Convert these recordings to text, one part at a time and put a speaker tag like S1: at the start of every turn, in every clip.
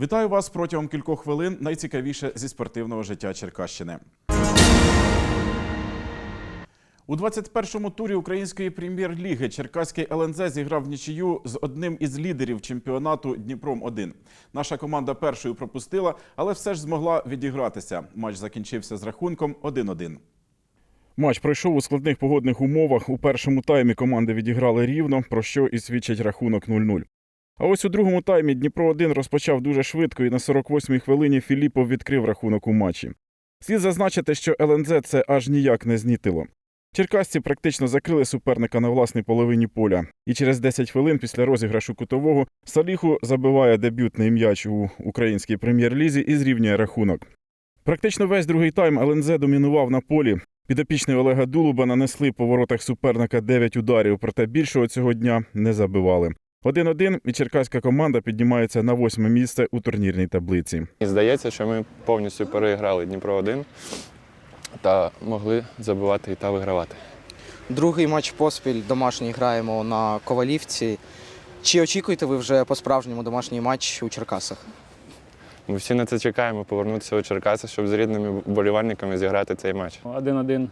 S1: Вітаю вас протягом кількох хвилин. Найцікавіше зі спортивного життя Черкащини. У 21-му турі української прем'єр-ліги Черкаський ЛНЗ зіграв нічию з одним із лідерів чемпіонату Дніпром 1 Наша команда першою пропустила, але все ж змогла відігратися. Матч закінчився з рахунком 1-1. Матч пройшов у складних погодних умовах. У першому таймі команди відіграли рівно, про що і свідчить рахунок 0-0. А ось у другому таймі Дніпро 1 розпочав дуже швидко, і на 48-й хвилині Філіпов відкрив рахунок у матчі. Слід зазначити, що ЛНЗ це аж ніяк не знітило. Черкасці практично закрили суперника на власній половині поля, і через 10 хвилин після розіграшу кутового Саліху забиває дебютний м'яч у українській прем'єр-лізі і зрівнює рахунок. Практично весь другий тайм ЛНЗ домінував на полі. Підопічний Олега Дулуба нанесли по воротах суперника 9 ударів, проте більшого цього дня не забивали. 1-1 і черкаська команда піднімається на восьме місце у турнірній таблиці.
S2: І здається, що ми повністю переіграли Дніпро 1 та могли забивати та вигравати.
S3: Другий матч поспіль домашній граємо на Ковалівці. Чи очікуєте ви вже по-справжньому домашній матч у Черкасах?
S2: Ми всі на це чекаємо повернутися у Черкаси, щоб з рідними вболівальниками зіграти цей матч.
S4: 1-1 е,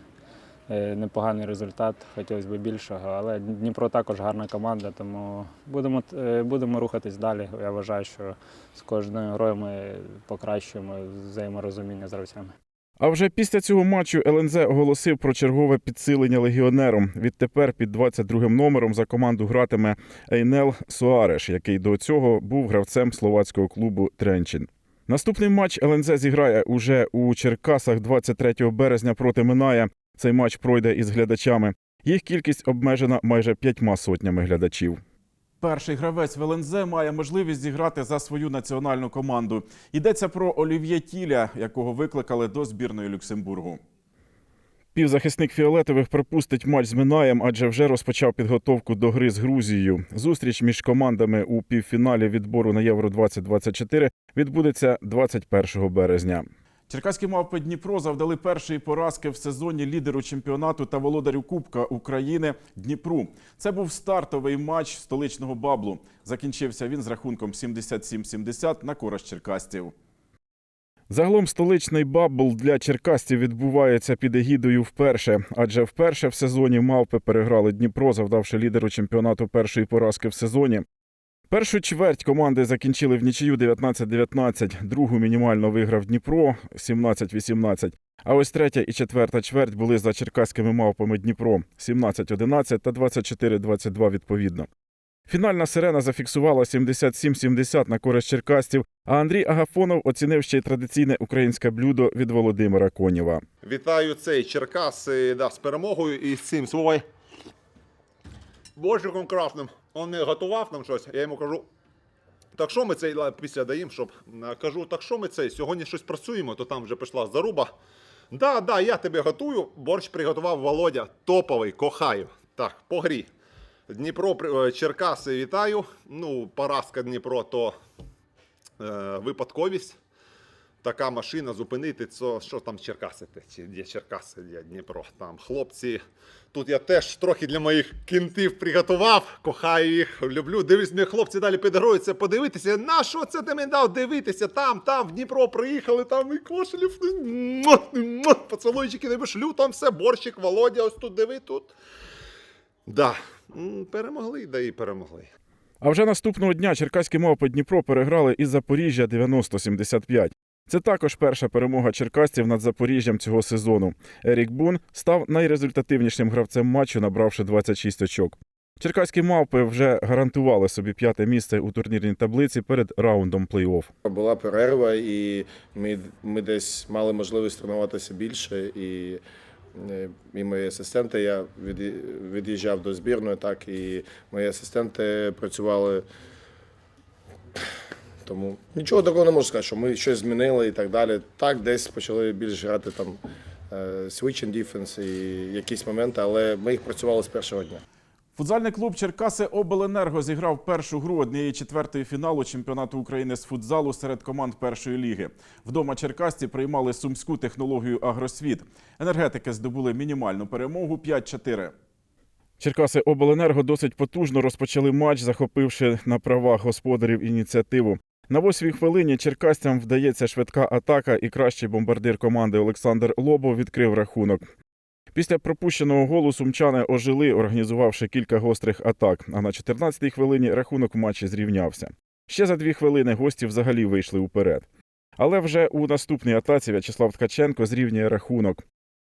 S4: непоганий результат, хотілося б більшого, але Дніпро також гарна команда, тому будемо, е, будемо рухатись далі. Я вважаю, що з кожною грою ми покращуємо взаєморозуміння з гравцями.
S1: А вже після цього матчу ЛНЗ оголосив про чергове підсилення легіонером. Відтепер під 22-м номером за команду гратиме Ейнел Суареш, який до цього був гравцем словацького клубу Тренчин. Наступний матч ЛНЗ зіграє уже у Черкасах 23 березня проти Миная. Цей матч пройде із глядачами. Їх кількість обмежена майже п'ятьма сотнями глядачів. Перший гравець в ЛНЗ має можливість зіграти за свою національну команду. Йдеться про Олів'є Тіля, якого викликали до збірної Люксембургу. Півзахисник фіолетових пропустить матч з Минаєм, адже вже розпочав підготовку до гри з Грузією. Зустріч між командами у півфіналі відбору на Євро 2024 відбудеться 21 березня. Черкаські мавпи Дніпро завдали першої поразки в сезоні лідеру чемпіонату та володарю Кубка України Дніпру. Це був стартовий матч столичного баблу. Закінчився він з рахунком 77-70 на користь черкастів. Загалом столичний бабл для черкастів відбувається під егідою вперше, адже вперше в сезоні мавпи переграли Дніпро, завдавши лідеру чемпіонату першої поразки в сезоні. Першу чверть команди закінчили в нічию 19-19, другу мінімально виграв Дніпро 17-18. А ось третя і четверта чверть були за черкаськими мавпами Дніпро 17-11 та 24-22 відповідно. Фінальна сирена зафіксувала 77-70 на користь черкастів, а Андрій Агафонов оцінив ще й традиційне українське блюдо від Володимира Конєва.
S5: Вітаю цей Черкас е, да, з перемогою і з цим свой борщиком красним. Он не готував нам щось. Я йому кажу. Так що ми цей після даємо, щоб кажу, так що ми цей сьогодні щось працюємо, то там вже пішла заруба. Да, да, я тебе готую. Борщ приготував Володя. Топовий, кохаю. Так, по грі. Дніпро, е, Черкаси вітаю. Ну, поразка Дніпро то е, випадковість така машина зупинити, це що там Черкаси, чи де Черкаси, де Дніпро. Там хлопці. Тут я теж трохи для моїх кінтів приготував, кохаю їх, люблю. Дивлюсь, мені хлопці далі підгоруються, подивитися. На що це ти мені дав дивитися? Там, там, в Дніпро приїхали, там і кошелів. Поцілуйчики не шлю, там все, борщик, Володя, ось тут диви, тут. Да, перемогли, да і перемогли.
S1: А вже наступного дня черкаські мавпи Дніпро переграли із Запоріжжя 90-75. Це також перша перемога черкасців над Запоріжжям цього сезону. Ерік Бун став найрезультативнішим гравцем матчу, набравши 26 очок. Черкаські мавпи вже гарантували собі п'яте місце у турнірній таблиці перед раундом плей-офф.
S6: Була перерва, і ми, ми десь мали можливість тренуватися більше. І, е, і мої асистенти, я від, від'їжджав до збірної, так і мої асистенти працювали. Тому нічого такого не можу сказати, що ми щось змінили і так далі. Так, десь почали більш грати там е, switch defense і якісь моменти, але ми їх працювали з першого дня.
S1: Футзальний клуб Черкаси Обленерго зіграв першу гру однієї четвертої фіналу чемпіонату України з футзалу серед команд першої ліги. Вдома черкасці приймали сумську технологію Агросвіт. Енергетики здобули мінімальну перемогу 5-4. Черкаси Обленерго досить потужно розпочали матч, захопивши на правах господарів ініціативу. На восьмій хвилині черкасцям вдається швидка атака, і кращий бомбардир команди Олександр Лобов відкрив рахунок. Після пропущеного голу сумчани ожили, організувавши кілька гострих атак. А на 14-й хвилині рахунок в матчі зрівнявся. Ще за дві хвилини гості взагалі вийшли уперед. Але вже у наступній атаці В'ячеслав Ткаченко зрівнює рахунок.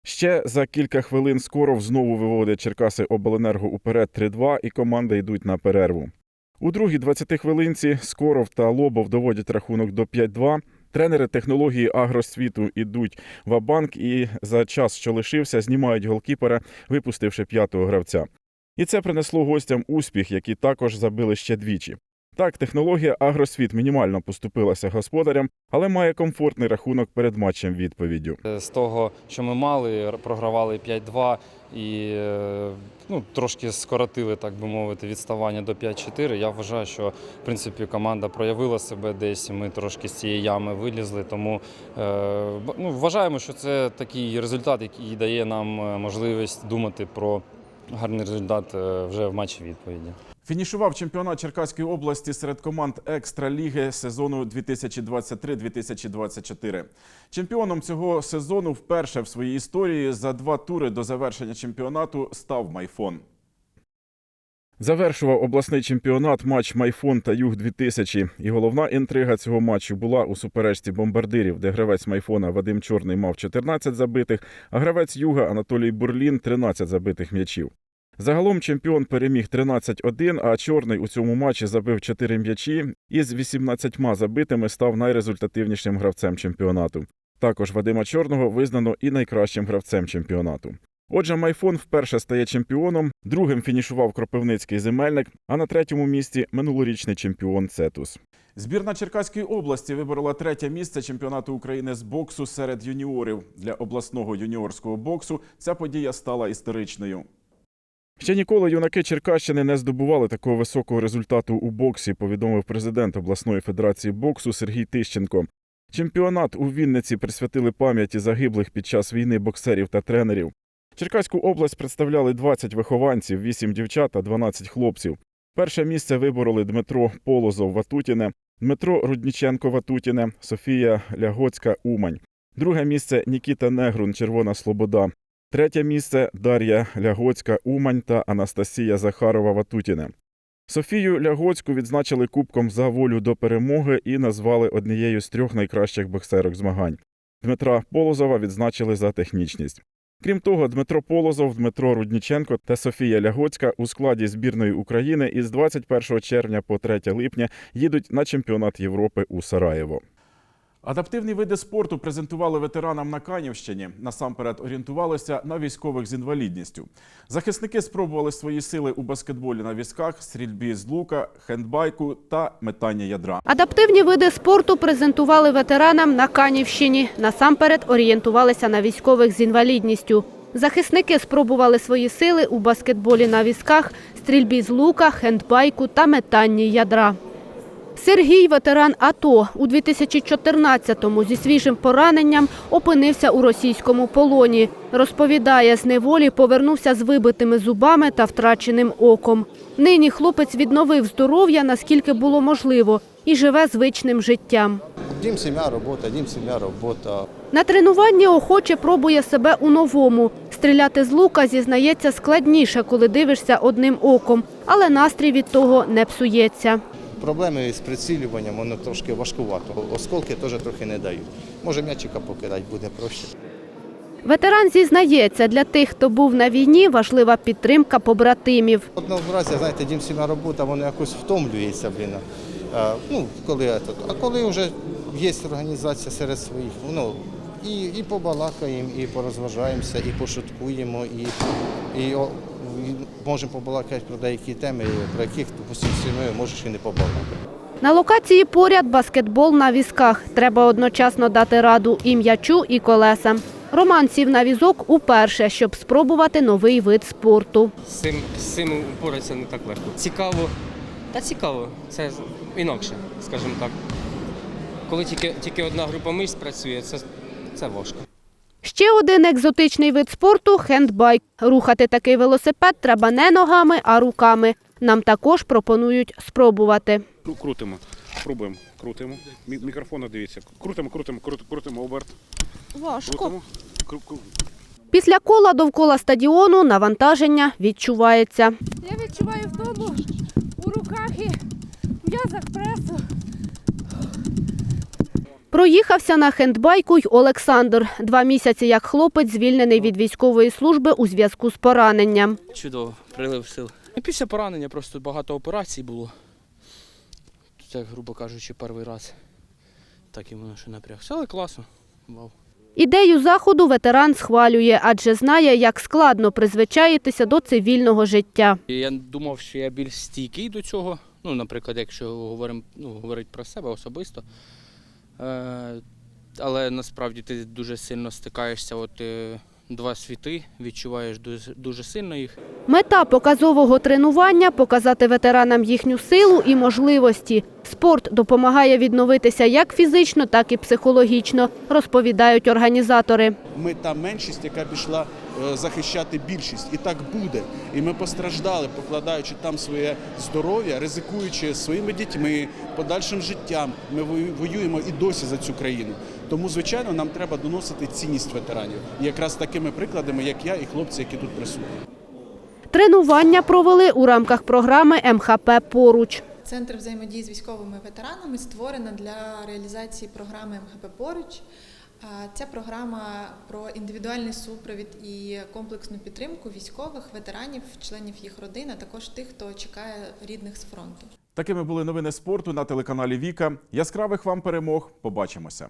S1: Ще за кілька хвилин Скоров знову виводить Черкаси Обленерго уперед 3-2, і команди йдуть на перерву. У другій 20 хвилинці Скоров та Лобов доводять рахунок до 5-2. Тренери технології агросвіту ідуть в банк і за час, що лишився, знімають голкіпера, випустивши п'ятого гравця. І це принесло гостям успіх, які також забили ще двічі. Так, технологія агросвіт мінімально поступилася господарям, але має комфортний рахунок перед матчем відповіддю.
S7: Е, З того, що ми мали, програвали 5-2 і е, ну, трошки скоротили, так би мовити, відставання до 5-4. Я вважаю, що в принципі команда проявила себе десь. Ми трошки з цієї ями вилізли. Тому е, ну, вважаємо, що це такий результат, який дає нам можливість думати про гарний результат е, вже в матчі відповіді.
S1: Фінішував чемпіонат Черкаської області серед команд Екстраліги сезону 2023-2024. Чемпіоном цього сезону вперше в своїй історії за два тури до завершення чемпіонату став Майфон. Завершував обласний чемпіонат матч Майфон та Юг 2000 І головна інтрига цього матчу була у суперечці бомбардирів, де гравець Майфона Вадим Чорний мав 14 забитих, а гравець Юга Анатолій Бурлін 13 забитих м'ячів. Загалом чемпіон переміг 13-1, а чорний у цьому матчі забив 4 м'ячі і з 18 забитими став найрезультативнішим гравцем чемпіонату. Також Вадима Чорного визнано і найкращим гравцем чемпіонату. Отже, Майфон вперше стає чемпіоном, другим фінішував Кропивницький земельник, а на третьому місці минулорічний чемпіон Цетус. Збірна Черкаської області виборола третє місце чемпіонату України з боксу серед юніорів. Для обласного юніорського боксу ця подія стала історичною. Ще ніколи юнаки Черкащини не здобували такого високого результату у боксі, повідомив президент обласної федерації боксу Сергій Тищенко. Чемпіонат у Вінниці присвятили пам'яті загиблих під час війни боксерів та тренерів. Черкаську область представляли 20 вихованців, 8 дівчат та 12 хлопців. Перше місце вибороли Дмитро Полозов Ватутіне, Дмитро Рудніченко Ватутіне, Софія Лягоцька Умань. Друге місце Нікіта Негрун Червона Слобода. Третє місце Дар'я Лягоцька Умань та Анастасія Захарова Ватутіне. Софію Лягоцьку відзначили кубком за волю до перемоги і назвали однією з трьох найкращих боксерок змагань. Дмитра Полозова відзначили за технічність. Крім того, Дмитро Полозов, Дмитро Рудніченко та Софія Лягоцька у складі збірної України із 21 червня по 3 липня їдуть на чемпіонат Європи у Сараєво. Адаптивні види спорту презентували ветеранам на Канівщині. Насамперед орієнтувалися на військових з інвалідністю. Захисники спробували свої сили у баскетболі на візках, стрільбі з лука, хендбайку та метання ядра.
S8: Адаптивні види спорту презентували ветеранам на Канівщині. Насамперед орієнтувалися на військових з інвалідністю. Захисники спробували свої сили у баскетболі на візках, стрільбі з лука, хендбайку та метанні ядра. Сергій, ветеран АТО, у 2014-му зі свіжим пораненням опинився у російському полоні. Розповідає, з неволі повернувся з вибитими зубами та втраченим оком. Нині хлопець відновив здоров'я, наскільки було можливо, і живе звичним життям.
S9: Дім, сім'я, робота, дім, сім'я, робота.
S8: На тренуванні охоче пробує себе у новому. Стріляти з лука, зізнається, складніше, коли дивишся одним оком, але настрій від того не псується.
S9: Проблеми з прицілюванням, воно трошки важкувато. Осколки теж трохи не дають. Може м'ячика покидати буде проще.
S8: Ветеран зізнається, для тих, хто був на війні, важлива підтримка побратимів.
S9: Одноразі, знаєте, дім, сім'я, робота, воно якось втомлюється, блін. А, ну, коли, а коли вже є організація серед своїх, ну, і, і побалакаємо, і порозважаємося, і пошуткуємо, і, і можемо побалакати про деякі теми, про яких, допустимо, з можеш і не побалакати.
S8: На локації поряд баскетбол на візках. Треба одночасно дати раду і м'ячу, і колесам. Роман сів на візок уперше, щоб спробувати новий вид спорту.
S10: З цим, з цим упоратися не так легко. Цікаво. Та цікаво, це інакше, скажімо так. Коли тільки, тільки одна група мишць працює, це, це важко.
S8: Ще один екзотичний вид спорту хендбайк. Рухати такий велосипед треба не ногами, а руками. Нам також пропонують спробувати.
S11: крутимо. Пробуємо. Крутимо. Мікрофон дивіться. Крутимо, крутимо, крутимо, крутимо оберт.
S8: Важко.
S11: Крутимо.
S8: Після кола довкола стадіону навантаження відчувається.
S12: Я відчуваю втому у руках і м'язах пресу.
S8: Проїхався на хендбайку й Олександр. Два місяці як хлопець звільнений від військової служби у зв'язку з пораненням.
S10: Чудово, прилив сил. Після поранення просто багато операцій було. Це, грубо кажучи, перший раз. Так іменно, що напрягся. Але класно. Вау.
S8: Ідею заходу ветеран схвалює, адже знає, як складно призвичаїтися до цивільного життя.
S10: Я думав, що я більш стійкий до цього. Ну, наприклад, якщо говоримо, ну, говорить про себе особисто. Е, але насправді ти дуже сильно стикаєшся, от е, два світи, відчуваєш дуже, дуже сильно їх.
S8: Мета показового тренування – показати ветеранам їхню силу і можливості. Спорт допомагає відновитися як фізично, так і психологічно, розповідають організатори.
S13: Ми та меншість, яка пішла захищати більшість. І так буде. І ми постраждали, покладаючи там своє здоров'я, ризикуючи своїми дітьми, подальшим життям. Ми воюємо і досі за цю країну. Тому, звичайно, нам треба доносити цінність ветеранів. І якраз такими прикладами, як я і хлопці, які тут присутні.
S8: Тренування провели у рамках програми МХП «Поруч».
S12: Центр взаємодії з військовими ветеранами створено для реалізації програми МХП Поруч. Ця програма про індивідуальний супровід і комплексну підтримку військових ветеранів, членів їх родин, а також тих, хто чекає рідних з фронту.
S1: Такими були новини спорту на телеканалі Віка. Яскравих вам перемог. Побачимося.